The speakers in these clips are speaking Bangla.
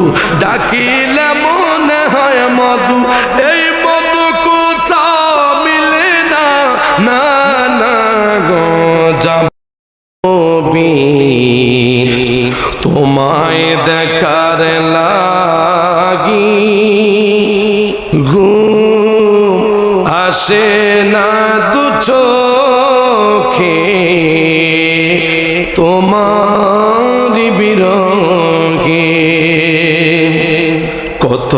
মধু, ডাকিলে মনে হয় মধু। এই মধু কোথাও মিলে না না না গো যাব তোমায় দেখার লাগি ঘুম আসে না দু চোখে। তোমার বিরঙ্গে কত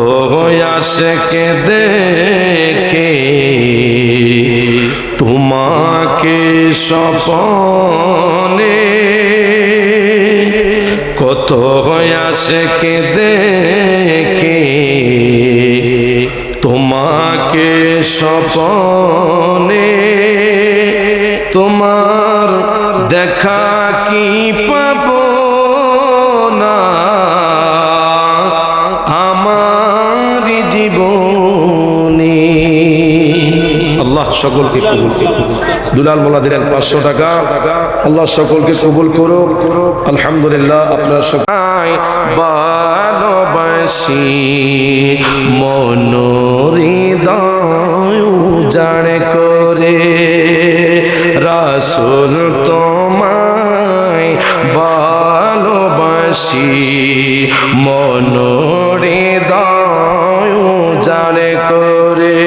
আসে কে দেখে। তোমাকে সপনে কত আসে কে দেখে। তোমাকে সপনে তোমার দেখা সকলকে কবুল। দুলাল মোলা দিলেন পাঁচশো টাকা। আল্লাহ সকলকে কবুল করুক। আলহামদুলিল্লাহ, আপনার সবাই ভালোবাসি মনোহৃদয় জানে করে। রাসুল তোমায় ভালোবাসি মনোহৃদয় জানে করে।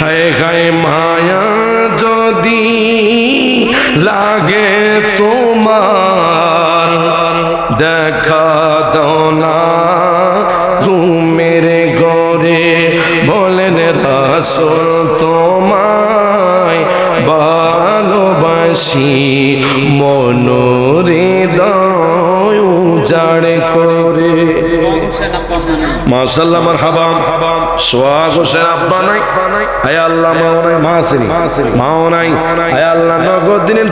হায় হায় মায়া যদি লাগে তোমার, দেখা দাও না। ঘুমের গড়ে বলেন রাসুল তোমায়, ভালোবাসি মনোরে। মাশাল্লাহ মারহাবা সোহাগ হোসেন আব্বা নাই। আয় আল্লাহ মাও নাই, মা আসেনি মাও নাই। আয় আল্লাহ, নগদ দিনের